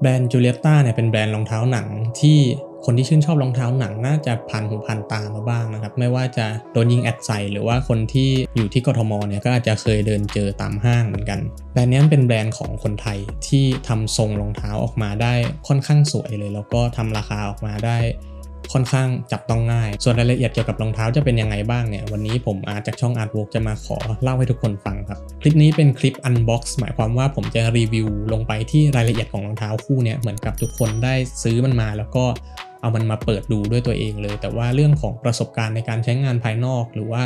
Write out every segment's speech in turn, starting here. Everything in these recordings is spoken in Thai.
แบรนด์จูเลียต้าเนี่ยเป็นแบรนด์รองเท้าหนังที่คนที่ชื่นชอบรองเท้าหนังน่าจะผ่านหูผ่านตามาบ้างนะครับ ไม่ว่าจะโดนยิงแอดใส่หรือว่าคนที่อยู่ที่กทมเนี่ยก็อาจจะเคยเดินเจอตามห้างเหมือนกัน แบรนด์นี้เป็นแบรนด์ของคนไทยที่ทำทรงรองเท้าออกมาได้ค่อนข้างสวยเลย แล้วก็ทำราคาออกมาได้ ค่อนข้างจับต้องง่าย ส่วนรายละเอียดเกี่ยวกับรองเท้าจะเป็นยังไงบ้างเนี่ย วันนี้ผมอาร์ตจากช่อง Art Work จะมาขอเล่าให้ทุกคนฟังครับ คลิปนี้เป็นคลิปอันบ็อกซ์หมายความว่าผมจะรีวิวลงไปที่รายละเอียดของรองเท้าคู่เนี่ยเหมือนกับทุกคนได้ซื้อมันมาแล้วก็เอามันมาเปิดดูด้วยตัวเองเลย แต่ว่าเรื่องของประสบการณ์ในการใช้งานภายนอก หรือว่า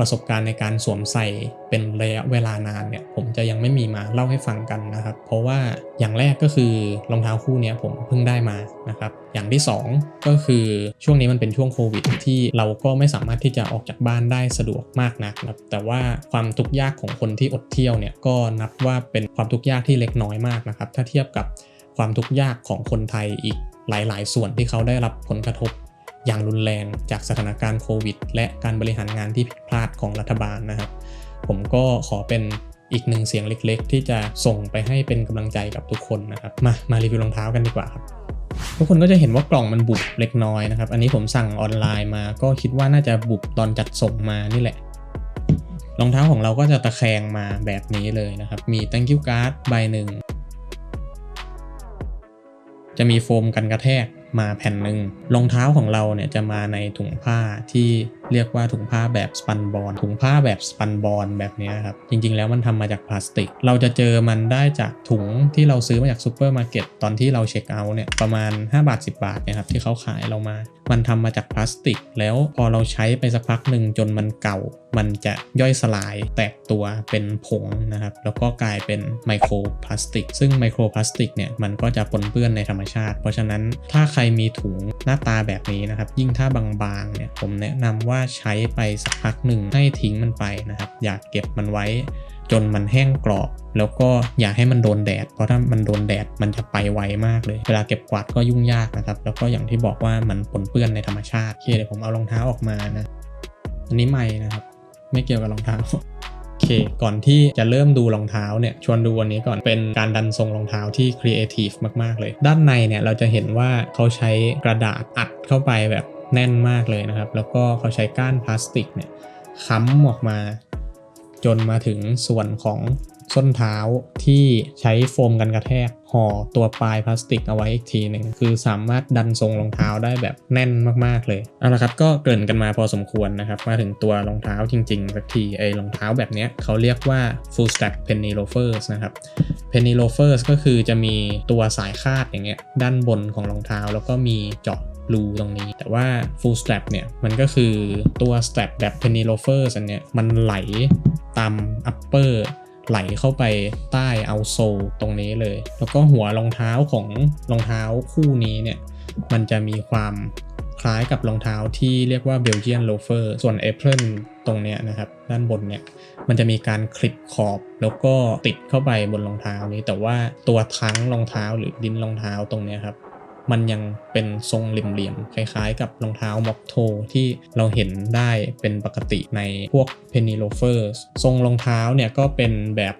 ประสบการณ์ในการสวมใส่เป็นระยะเวลานานเนี่ยผมจะยังไม่มีมาเล่าให้ฟังกันนะครับ เพราะว่าอย่างแรกก็คือรองเท้าคู่นี้ผมเพิ่งได้มานะครับอย่างที่ 2 ก็คือช่วงนี้มันเป็นช่วงโควิดที่เราก็ไม่สามารถที่จะออกจากบ้านได้สะดวกมากนักนะแต่ว่าความทุกข์ยากของคนที่อดเที่ยวเนี่ยก็นับว่าเป็นความทุกข์ยากที่เล็กน้อยมากนะครับถ้าเทียบกับความทุกข์ยากของคนไทยอีกหลาย ๆ ส่วนที่เขาได้รับผลกระทบ อย่างรุนแรงจากสถานการณ์โควิด และการบริหารงานที่ผิดพลาดของรัฐบาลนะครับ ผมก็ขอเป็นอีกหนึ่งเสียงเล็กๆ ที่จะส่งไปให้เป็นกำลังใจกับทุกคนนะครับ มามารีวิวรองเท้ากันดีกว่าครับทุกคนก็จะเห็นว่ากล่องมันบุบเล็กน้อยนะครับ อันนี้ผมสั่งออนไลน์มาก็คิดว่าน่าจะบุบตอนจัดส่งมานี่แหละรองเท้าของเราก็จะตะแคงมาแบบนี้เลยนะครับ มี thank you card ใบหนึ่ง จะมีโฟมกันกระแทก มาแผ่นหนึ่งรองเท้าของเราเนี่ยจะมาในถุงผ้าที่เรียกว่าถุงผ้าแบบสปันบอลถุงผ้าแบบสปันบอลแบบนี้ครับ จริงๆ แล้วมันทำมาจากพลาสติก เราจะเจอมันได้จากถุงที่เราซื้อมาจากซูเปอร์มาร์เก็ตตอนที่เราเช็คเอาท์เนี่ยประมาณ 5 บาท 10 บาทนี่ยครับที่เขาขายเรามา มันทำมาจากพลาสติก แล้วพอเราใช้ไปสักพักหนึ่งจนมันเก่า มันจะย่อยสลายแตกตัวเป็นผงนะครับแล้วก็กลายเป็นไมโครพลาสติก ซึ่งไมโครพลาสติกเนี่ยมันก็จะปนเปื้อนในธรรมชาติ เพราะฉะนั้นถ้าใครมีถุงหน้าตาแบบนี้นะครับ ยิ่งถ้าบางๆเนี่ยผมแนะนำว่าใช้ไปสักพักหนึ่งให้ทิ้งมันไปนะครับ อย่าเก็บมันไว้จนมันแห้งกรอบ แล้วก็อย่าให้มันโดนแดด เพราะถ้ามันโดนแดดมันจะไปไวมากเลย เวลาเก็บกวาดก็ยุ่งยากนะครับ แล้วก็อย่างที่บอกว่ามันปนเปื้อนในธรรมชาติโอเคเดี๋ยวผมเอารองเท้าออกมานะอันนี้ไม่นะครับ ไม่เกี่ยวกับรองเท้า เค ก่อนที่จะเริ่มดูรองเท้าเนี่ยชวนดูวันนี้ก่อนเป็นการดันทรงรองเท้าที่ครีเอทีฟมาก ๆ เลย ด้านในเนี่ยเราจะเห็นว่าเขาใช้กระดาษอัดเข้าไปแบบแน่นมากเลยนะครับ แล้วก็เขาใช้ก้านพลาสติกเนี่ยค้ำออกมาจนมาถึงส่วนของ ส้นเท้าที่ใช้โฟมกันกระแทกห่อตัวปลายพลาสติกเอาไว้อีกทีหนึ่งคือสามารถดันทรงรองเท้าได้แบบแน่นมากๆเลยเอาละครับก็เกริ่นกันมาพอสมควรนะครับ มาถึงตัวรองเท้าจริงๆสักทีไอ้รองเท้าแบบเนี้ยเขาเรียกว่า full stack penny loafers นะครับ penny loafers ก็คือจะมีตัวสายคาดอย่างเงี้ยด้านบนของรองเท้าแล้วก็มีเจาะรูตรงนี้แต่ว่า full strap เนี่ย มันก็คือตัว strap แบบ penny loafers อันเนี้ยมันไหลตาม upper ไหลเข้าไปใต้เอาโซลตรงนี้เลย แล้วก็หัวรองเท้าของรองเท้าคู่นี้เนี่ยมันจะมีความคล้ายกับรองเท้าที่เรียกว่าเบลเยียนโลเฟอร์ส่วนเอ r ร n ตรงเนี้ยนะครับด้านบนเนี่ยมันจะมีการคลิปขอบ แล้วก็ติดเข้าไปบนรองเท้านี้ แต่ว่าตัวทั้งรองเท้าหรือดินรองเท้าตรงเนี้ยครับ มันยังเป็นทรงเหลี่ยมๆคล้ายๆ กับรองเท้าม็อกโทที่เราเห็นได้เป็นปกติในพวก penny loafers ทรงรองเท้าเนี่ยก็เป็นแบบ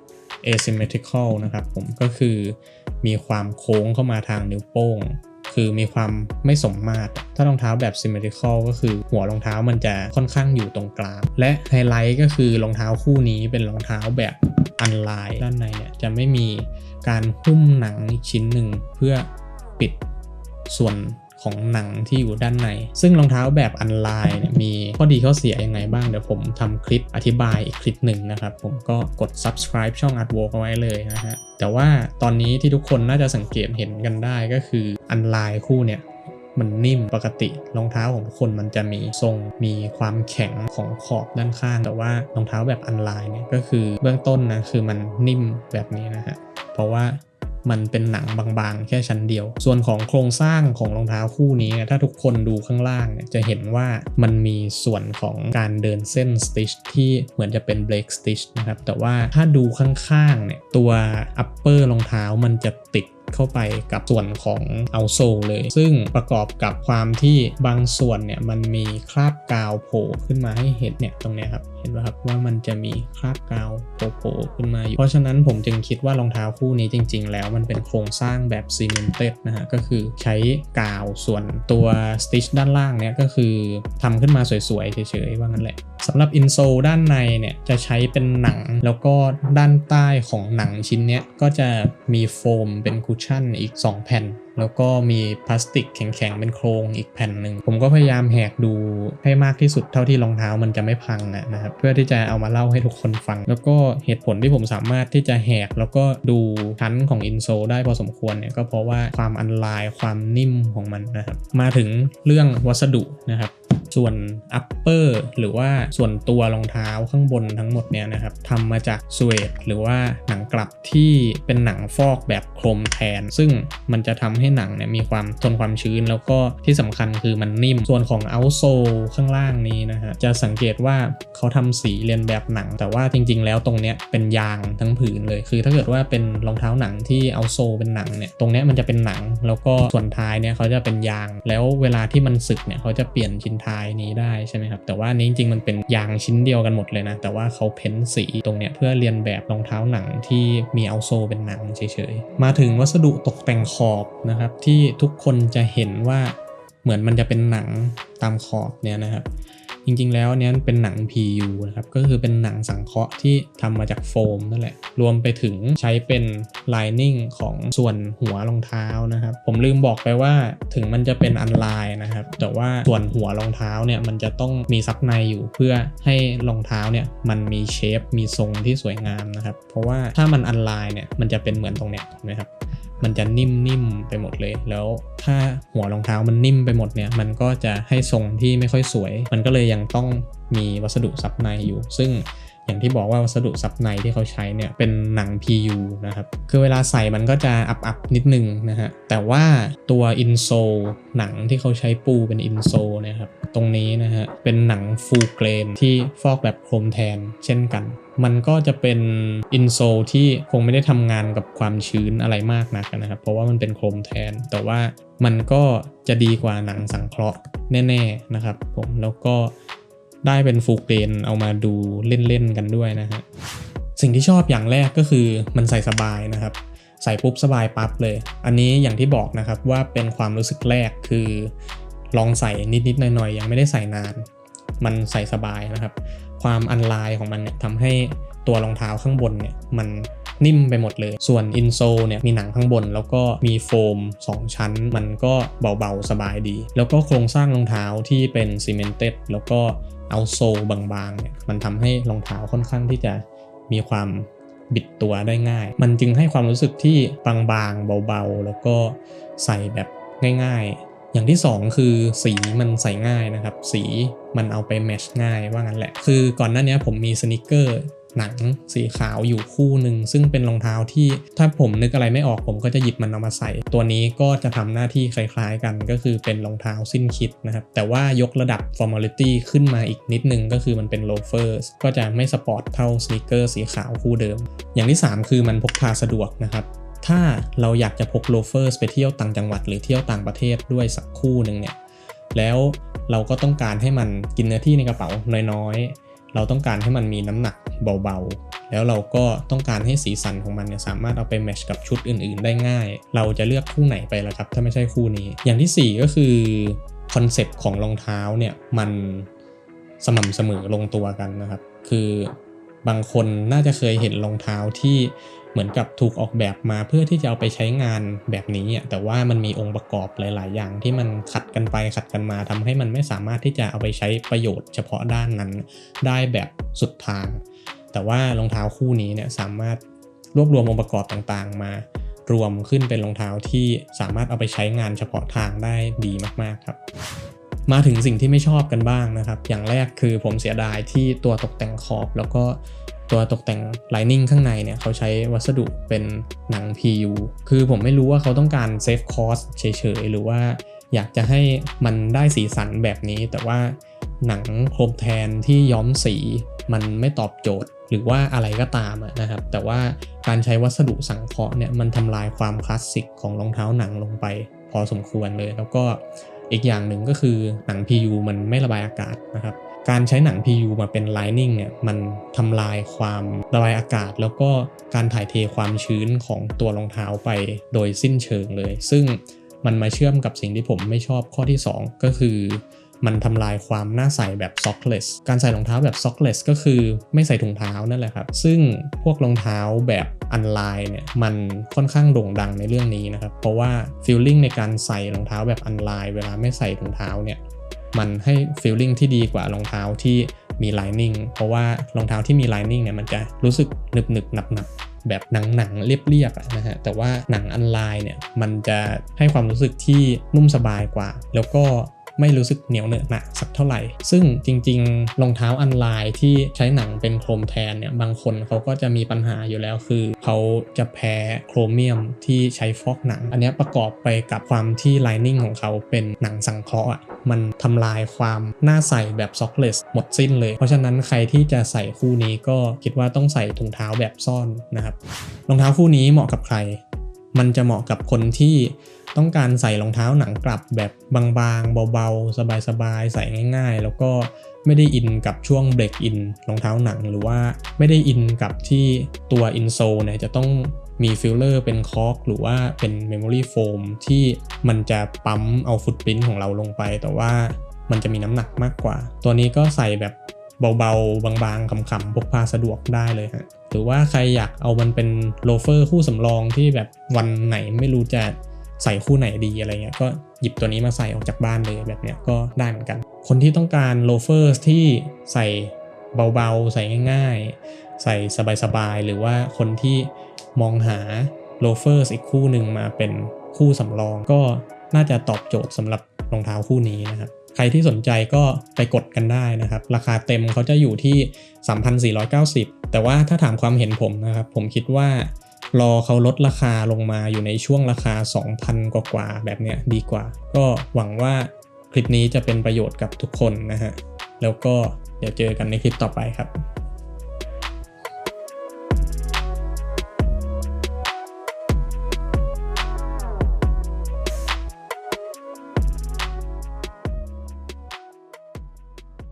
asymmetrical นะครับผมก็คือมีความโค้งเข้ามาทางนิ้วโป้ง คือมีความไม่สมมาตร ถ้ารองเท้าแบบ symmetrical ก็คือหัวรองเท้ามันจะค่อนข้างอยู่ตรงกลาง และไฮไลท์ก็คือรองเท้าคู่นี้เป็นรองเท้าแบบอันไลน์ด้านในเนี่ยจะไม่มีการหุ้มหนังชิ้นหนึ่งเพื่อปิด ส่วนของหนังที่อยู่ด้านใน ซึ่งรองเท้าแบบอันไลน์เนี่ยมีข้อดีข้อเสียยังไงบ้าง เดี๋ยวผมทำคลิปอธิบายอีกคลิปหนึ่งนะครับ ผมก็กด subscribe ช่อง Artwork เอาไว้เลยนะฮะ แต่ว่าตอนนี้ที่ทุกคนน่าจะสังเกตเห็นกันได้ก็คืออันไลน์คู่เนี่ยมันนิ่มปกติรองเท้าของทุกคนมันจะมีทรงมีความแข็งของขอบด้านข้าง แต่ว่ารองเท้าแบบอันไลน์เนี่ยก็คือเบื้องต้นนะคือมันนิ่มแบบนี้นะฮะเพราะว่า มันเป็นหนังบางๆ แค่ชั้นเดียว ส่วนของโครงสร้างของรองเท้าคู่นี้ ถ้าทุกคนดูข้างล่างเนี่ยจะเห็นว่ามันมีส่วนของการเดินเส้นสติชที่เหมือนจะเป็นเบรกสติชนะครับ แต่ว่าถ้าดูข้างๆเนี่ยตัวอัปเปอร์รองเท้ามันจะติด เข้าไปกับส่วนของเอาโซเลย ซึ่งประกอบกับความที่บางส่วนเนี่ยมันมีคราบกาวโผล่ขึ้นมาให้เห็นเนี่ยตรงเนี้ยครับเห็นไหมครับว่ามันจะมีคราบกาวโผล่ขึ้นมาอยู่ เพราะฉะนั้นผมจึงคิดว่ารองเท้าคู่นี้จริง ๆ แล้วมันเป็นโครงสร้างแบบซีเมนเต็ดนะฮะก็คือใช้กาวส่วนตัวสติชด้านล่างเนี่ยก็คือทำขึ้นมาสวยๆเฉยๆว่างั้นแหละสำหรับอินโซด้านในเนี่ยจะใช้เป็นหนังแล้วก็ด้านใต้ของหนังชิ้นเนี้ยก็จะมีโฟมเป็นคุชชั่นอีก 2 แผ่น แล้วก็มีพลาสติกแข็งๆ เป็นโครงอีกแผ่นหนึ่ง ผมก็พยายามแหกดูให้มากที่สุดเท่าที่รองเท้ามันจะไม่พังอะนะครับ เพื่อที่จะเอามาเล่าให้ทุกคนฟัง แล้วก็เหตุผลที่ผมสามารถที่จะแหกแล้วก็ดูชั้นของอินโซได้พอสมควรเนี่ยก็เพราะว่าความอันลายความนิ่มของมันนะครับ มาถึงเรื่องวัสดุนะครับ ส่วน upper หรือว่าส่วนตัวรองเท้าข้างบนทั้งหมดเนี่ยนะครับทำมาจากสเวดหรือว่าหนังกลับที่เป็นหนังฟอกแบบโครมแทน ซึ่งมันจะทำให้หนังเนี่ยมีความทนความชื้นแล้วก็ที่สำคัญคือมันนิ่ม ส่วนของ outsole ข้างล่างนี้นะฮะจะสังเกตว่าเขาทำสีเรียนแบบหนัง แต่ว่าจริง ๆ แล้วตรงเนี้ยเป็นยางทั้งผืนเลย คือถ้าเกิดว่าเป็นรองเท้าหนังที่เอาโซเป็นหนังเนี่ยตรงเนี้ยมันจะเป็นหนัง แล้วก็ส่วนท้ายเนี่ยเขาจะเป็นยาง แล้วเวลาที่มันสึกเนี่ยเขาจะเปลี่ยนชิ้นท้ายนี้ได้ใช่ไหมครับแต่ว่านี้จริงๆมันเป็นยางชิ้นเดียวกันหมดเลยนะ แต่ว่าเขาเพ้นสีตรงเนี้ยเพื่อเรียนแบบรองเท้าหนังที่มีเอาโซเป็นหนังเฉยๆ มาถึงวัสดุตกแต่งขอบนะครับที่ทุกคนจะเห็นว่าเหมือนมันจะเป็นหนังตามขอบเนี่ยนะครับ จริงๆ แล้วเนี้ยเป็นหนัง PU นะครับ ก็คือเป็นหนังสังเคราะห์ที่ทำมาจากโฟมนั่นแหละ รวมไปถึงใช้เป็น lining ของส่วนหัวรองเท้านะครับ ผมลืมบอกไปว่าถึงมันจะเป็นอันไลน์นะครับ แต่ว่าส่วนหัวรองเท้าเนี่ยมันจะต้องมีซับในอยู่เพื่อให้รองเท้าเนี่ยมันมีเชฟมีทรงที่สวยงามนะครับ เพราะว่าถ้ามันอันไลน์เนี่ยมันจะเป็นเหมือนตรงเนี้ยเห็นะครับ มันจะนิ่มๆไปหมดเลย แล้วถ้าหัวรองเท้ามันนิ่มไปหมดเนี่ยมันก็จะให้ทรงที่ไม่ค่อยสวย มันก็เลยยังต้องมีวัสดุซับในอยู่ ซึ่งอย่างที่บอกว่าวัสดุซับในที่เขาใช้เนี่ยเป็นหนัง PU นะครับ คือเวลาใส่มันก็จะอับๆนิดนึงนะฮะ แต่ว่าตัวอินโซหนังที่เขาใช้ปูเป็นอินโซนะครับ ตรงนี้นะฮะเป็นหนังฟูเกรนที่ฟอกแบบโครมแทนเช่นกัน มันก็จะเป็นอินโซที่คงไม่ได้ทำงานกับความชื้นอะไรมากนักนะครับ เพราะว่ามันเป็นโครมแทน แต่ว่ามันก็จะดีกว่าหนังสังเคราะห์แน่ๆนะครับผมแล้วก็ได้เป็นฟูลเกนเอามาดูเล่นๆกันด้วยนะฮะสิ่งที่ชอบอย่างแรกก็คือมันใส่สบายนะครับ ใส่ปุ๊บสบายปั๊บเลย อันนี้อย่างที่บอกนะครับว่าเป็นความรู้สึกแรกคือ ลองใส่นิดๆหน่อยๆ ยังไม่ได้ใส่นาน มันใส่สบายนะครับ ความอันไลน์ของมันเนี่ยทำให้ตัวรองเท้าข้างบนเนี่ยมันนิ่มไปหมดเลย ส่วนอินโซเนี่ยมีหนังข้างบน แล้วก็มีโฟม 2 ชั้น มันก็เบาๆ สบายดี แล้วก็โครงสร้างรองเท้าที่เป็นซีเมนเต็ดแล้วก็เอาโซบางๆเนี่ยมันทำให้รองเท้าค่อนข้างที่จะมีความบิดตัวได้ง่าย มันจึงให้ความรู้สึกที่บางๆ เบาๆ แล้วก็ใส่แบบง่ายๆ อย่างที่ 2 คือสีมันใส่ง่ายนะครับ สีมันเอาไปแมชง่ายว่างั้นแหละ คือก่อนหน้านี้ผมมีสนิเกอร์หนังสีขาวอยู่คู่หนึ่งซึ่งเป็นรองเท้าที่ถ้าผมนึกอะไรไม่ออกผมก็จะหยิบมันเอามาใส่ ตัวนี้ก็จะทำหน้าที่คล้ายๆกันก็คือเป็นรองเท้าสิ้นคิดนะครับ แต่ว่ายกระดับ formality ขึ้นมาอีกนิดนึงก็คือมันเป็น loafers ก็จะไม่สปอร์ตเท่าสนิเกอร์สีขาวคู่เดิม อย่างที่ 3 คือมันพกพาสะดวกนะครับ ถ้าเราอยากจะพกโลเฟอร์สไปเที่ยวต่างจังหวัดหรือเที่ยวต่างประเทศด้วยสักคู่หนึ่งเนี่ยแล้วเราก็ต้องการให้มันกินเนื้อที่ในกระเป๋าน้อยๆ เราต้องการให้มันมีน้ำหนักเบาๆ แล้วเราก็ต้องการให้สีสันของมันเนี่ยสามารถเอาไปแมชกับชุดอื่นๆ ได้ง่าย เราจะเลือกคู่ไหนไปล่ะครับ ถ้าไม่ใช่คู่นี้ อย่างที่ 4 ก็คือคอนเซปต์ของรองเท้าเนี่ยมันสม่ำเสมอลงตัวกันนะครับ คือ บางคนน่าจะเคยเห็นรองเท้าที่เหมือนกับถูกออกแบบมาเพื่อที่จะเอาไปใช้งานแบบนี้แต่ว่ามันมีองค์ประกอบหลาย ๆ อย่างที่มันขัดกันไปขัดกันมาทำให้มันไม่สามารถที่จะเอาไปใช้ประโยชน์เฉพาะด้านนั้นได้แบบสุดทาง แต่ว่ารองเท้าคู่นี้เนี่ยสามารถรวบรวมองค์ประกอบต่าง ๆ มารวมขึ้นเป็นรองเท้าที่สามารถเอาไปใช้งานเฉพาะทางได้ดีมาก ๆ ครับ มาถึงสิ่งที่ไม่ชอบกันบ้างนะครับ อย่างแรกคือผมเสียดายที่ตัวตกแต่งขอบ แล้วก็ตัวตกแต่ง Lining ข้างในเนี่ยเขาใช้วัสดุเป็นหนัง PU คือผมไม่รู้ว่าเขาต้องการเซฟคอสเฉยๆ หรือว่าอยากจะให้มันได้สีสันแบบนี้ แต่ว่าหนังโครมแทนที่ย้อมสีมันไม่ตอบโจทย์ หรือว่าอะไรก็ตามนะครับ แต่ว่าการใช้วัสดุสังเคราะห์เนี่ยมันทำลายความคลาสสิกของรองเท้าหนังลงไป พอสมควรเลยแล้วก็ อีกอย่างหนึ่งก็คือหนัง PU มันไม่ระบายอากาศนะครับ การใช้หนัง PU มาเป็น lining เนี่ยมันทำลายความระบายอากาศ แล้วก็การถ่ายเทความชื้นของตัวรองเท้าไปโดยสิ้นเชิงเลย ซึ่งมันมาเชื่อมกับสิ่งที่ผมไม่ชอบข้อที่ 2 ก็คือ มันทำลายความน่าใส่แบบ sockless การใส่รองเท้าแบบ sockless ก็คือไม่ใส่ถุงเท้านั่นแหละครับ ซึ่งพวกรองเท้าแบบอันไลน์เนี่ยมันค่อนข้างโด่งดังในเรื่องนี้นะครับ เพราะว่า feeling ในการใส่รองเท้าแบบอันไลน์เวลาไม่ใส่ถุงเท้าเนี่ยมันให้ feeling ที่ดีกว่ารองเท้าที่มี lining เพราะว่ารองเท้าที่มี lining เนี่ยมันจะรู้สึกหนึบหนึบหนับหนับแบบหนังหนังๆเรียบๆอะนะฮะแต่ว่าหนังอันไลน์เนี่ยมันจะให้ความรู้สึกที่นุ่มสบายกว่า แล้วก็ ไม่รู้สึกเหนียวเหนอะหนะสักเท่าไหร่ ซึ่งจริงๆรองเท้าอันไลน์ที่ใช้หนังเป็นโครมแทนเนี่ยบางคนเขาก็จะมีปัญหาอยู่แล้วคือ เขาจะแพ้โครเมียมที่ใช้ฟอกหนัง อันนี้ประกอบไปกับความที่ไลนิ่งของเขาเป็นหนังสังเคราะห์อะมันทำลายความน่าใส่แบบซ็อกเลสหมดสิ้นเลย เพราะฉะนั้นใครที่จะใส่คู่นี้ก็คิดว่าต้องใส่ถุงเท้าแบบซ่อนนะครับรองเท้าคู่นี้เหมาะกับใคร มันจะเหมาะกับคนที่ต้องการใส่รองเท้าหนังกลับแบบบางๆ เบาๆ สบายๆ ใส่ง่าย ๆ แล้วก็ไม่ได้อินกับช่วงเบรกอินรองเท้าหนัง หรือว่าไม่ได้อินกับที่ตัวอินโซเนี่ยจะต้องมีฟิลเลอร์เป็นคอกหรือว่าเป็นเมมโมรี่โฟมที่มันจะปั๊มเอาฟุตปรินของเราลงไป แต่ว่ามันจะมีน้ำหนักมากกว่า ตัวนี้ก็ใส่แบบเบาๆ บางๆขำๆพกพาสะดวกได้เลยฮะ หรือว่าใครอยากเอามันเป็นโลเฟอร์คู่สำรองที่แบบวันไหนไม่รู้จะใส่คู่ไหนดีอะไรเงี้ยก็หยิบตัวนี้มาใส่ออกจากบ้านเลยแบบเนี้ยก็ได้เหมือนกัน คนที่ต้องการโลเฟอร์ที่ใส่เบาๆ ใส่ง่าย ๆ ใส่สบายๆ หรือว่าคนที่มองหาโลเฟอร์อีกคู่หนึ่งมาเป็นคู่สำรองก็น่าจะตอบโจทย์สำหรับรองเท้าคู่นี้นะครับ รที่สนใจก็ไปกดกันได้นะครับ ราคาเต็มเขาจะอยู่ที่ 3,490 แต่ว่าถ้าถามความเห็นผมนะครับ ผมคิดว่ารอเขาลดราคาลงมาอยู่ในช่วงราคา 2,000 กว่ากว่าๆแบบเนี้ยดีกว่า ก็หวังว่าคลิปนี้จะเป็นประโยชน์กับทุกคนนะฮะ แล้วก็เดี๋ยวเจอกันในคลิปต่อไปครับ